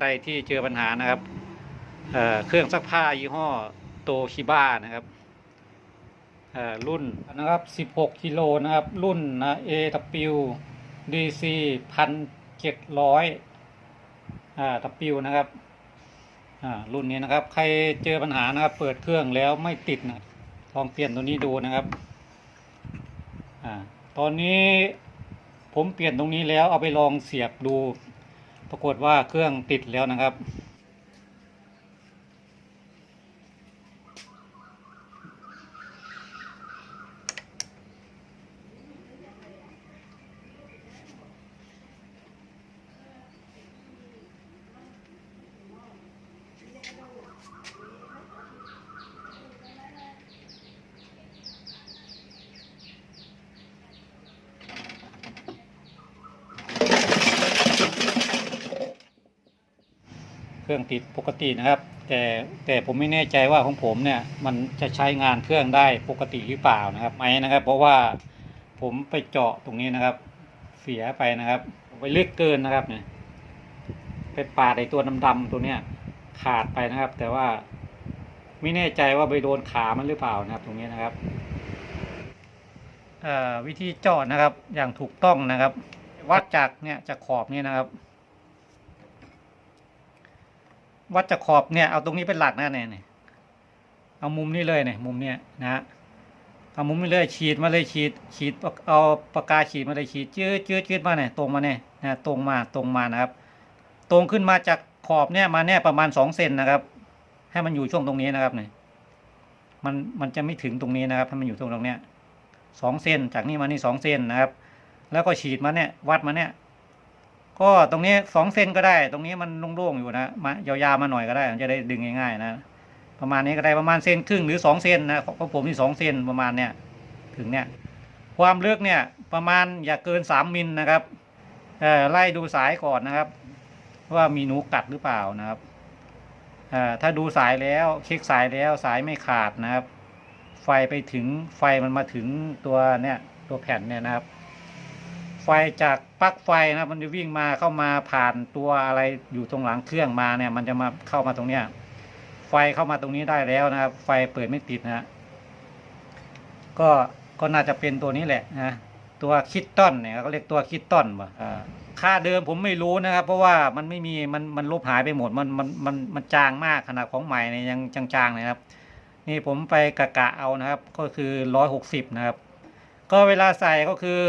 ใดที่เจอปัญหานะครับเเครื่องซักผ้ายี่ห้อโตชิบ้านะครับอ่อรุ่นนะครับ 16กิโลนะครับ รุ่นนะ AW DC พันเจ็ดร้อยอ่า W นะครับอ่ารุ่นนี้นะครับ ใครเจอปัญหานะครับ เปิดเครื่องแล้วไม่ติดนะลองเปลี่ยนตัวนี้ดูนะครับอ่าตอนนี้ผมเปลี่ยนตรงนี้แล้วเอาไปลองเสียบดู ปรากฏว่าเครื่องติดแล้วนะครับ รื่องติดปกตินะครับ แต่แต่ผมไม่แน่ใจว่าของผมเนี่ยมันจะใช้งานเครื่องได้ปกติหรือเปล่านะครับไหมนะครับ เพราะว่าผมไปเจาะตรงนี้นะครับ เสียไปนะครับไปลึกเกินนะครับเนี่ยไปปาดไอตัวดำๆตัวเนี้ยขาดไปนะครับ แต่ว่าไม่แน่ใจว่าไปโดนขามันหรือเปล่านะครับ ตรงนี้นะครับวิธีเจาะนะครับ อย่างถูกต้องนะครับ วัดจากเนี่ยจากขอบนี่นะครับ วัดจากขอบเนี่ยเอาตรงนี้เป็นหลักนะเนี่ยเนี่ยเอามุมนี้เลยเนี่ยมุมเนี้ยนะฮะเอามุมนี้เลยฉีดมาเลยฉีด ฉีดเอาปากกาฉีดมาเลยฉีดจืดจืดจืดมาเนี่ยตรงมาเนี่ยนะตรงมาตรงมานะครับ ตรงขึ้นมาจากขอบเนี่ยมาเนี่ยประมาณสองเซนนะครับ ให้มันอยู่ช่วงตรงนี้นะครับเนี่ยมันมันจะไม่ถึงตรงนี้นะครับถ้มันอยู่ตรงตรงเนี้ยสองเซนจากนี่มานี่สองเซนนะครับ แล้วก็ฉีดมาเนี่ยวัดมาเนี่ย ก็ตรงนี้สองเซนก็ได้ ตรงนี้มันโล่งๆอยู่นะมายาวๆมาหน่อยก็ได้มันจะได้ดึงง่ายๆนะ ประมาณนี้ก็ได้ประมาณเซนครึ่งหรือสองเซนนะของผมนี่สองเซนประมาณเนี้ยถึงเนี้ยความลึกเนี่ยประมาณอย่าเกินสามมิลนะครับไล่ดูสายก่อนนะครับ ว่ามีหนูกัดหรือเปล่านะครับถ้าดูสายแล้วเช็คสายแล้วสายไม่ขาดนะครับ ไฟไปถึงไฟมันมาถึงตัวเนี่ยตัวแผ่นเนี่ยนะครับ ไฟจากปลั๊กไฟนะครับมันจะวิ่งมาเข้ามาผ่านตัวอะไรอยู่ตรงหลังเครื่องมาเนี่ยมันจะมาเข้ามาตรงเนี้ยไฟเข้ามาตรงนี้ได้แล้วนะครับไฟเปิดไม่ติดนะก็ก็น่าจะเป็นตัวนี้แหละนะตัวคิดต้นเนี่ยเขาเรียกตัวคิดต้นป่ะค่าเดิมผมไม่รู้นะครับ เพราะว่ามันไม่มีมันมันลบหายไปหมดมันมันมันมันจางมากขนาดของใหม่เนี่ยยังจางๆเลยครับนี่ผมไปกะกะเอานะครับ ก็คือร้อยหกสิบนะครับ ก็เวลาใส่ก็คือ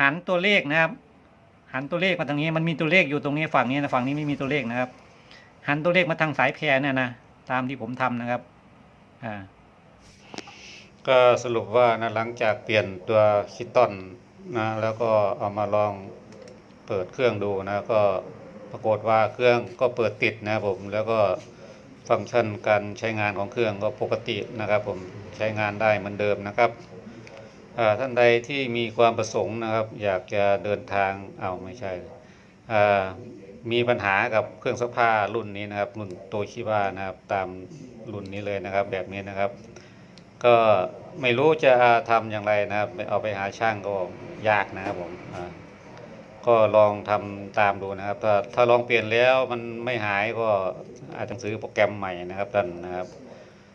หันตัวเลขนะครับ หันตัวเลขมาทางนี้มันมีตัวเลขอยู่ตรงนี้ฝั่งนี้นะฝั่งนี้ไม่มีตัวเลขนะครับ หันตัวเลขมาทางสายแพรเนี่ยนะตามที่ผมทำนะครับอ่าก็สรุปว่านะหลังจากเปลี่ยนตัวคิตตันนะแล้วก็เอามาลองเปิดเครื่องดูนะก็ปรากฏว่าเครื่องก็เปิดติดนะผมแล้วก็ฟังก์ชันการใช้งานของเครื่องก็ปกตินะครับ ผมใช้งานได้เหมือนเดิมนะครับ ท่านใดที่มีความประสงค์นะครับ อยากจะเดินทางเอาไม่ใช่มีปัญหากับเครื่องซักผ้ารุ่นนี้นะครับ รุ่นโตชิบานะครับ ตามรุ่นนี้เลยนะครับ แบบนี้นะครับ ก็ไม่รู้จะทำอย่างไรนะครับ เอาไปหาช่างก็ยากนะครับผมก็ลองทำตามดูนะครับ ถ้าถ้าลองเปลี่ยนแล้วมันไม่หายก็อาจจะซื้อโปรแกรมใหม่นะครับท่านนะครับ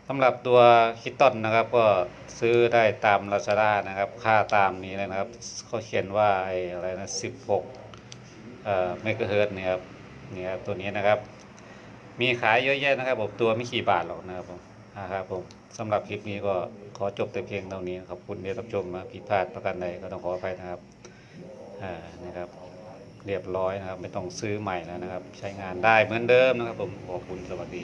สำหรับตัวคิตตันนะครับก็ซื้อได้ตาม Lazada นะครับ ค่าตามนี้เลยนะครับเขาเขียนว่าไอ้อะไรนะ16เอ่อเมกะเฮิรตเนี่ยครับเนี่ยครับตัวนี้นะครับ มีขายเยอะแยะนะครับผมตัวไม่กี่บาทหรอกนะครับผมนะครับผมสำหรับคลิปนี้ก็ขอจบแต่เพียงเท่านี้ขอบคุณที่รับชมนะผิดพลาดประการใดก็ต้องขออภัยนะครับอ่านะครับ เรียบร้อยนะครับ ไม่ต้องซื้อใหม่แล้วนะครับ ใช้งานได้เหมือนเดิมนะครับ ผมขอบคุณสวัสดี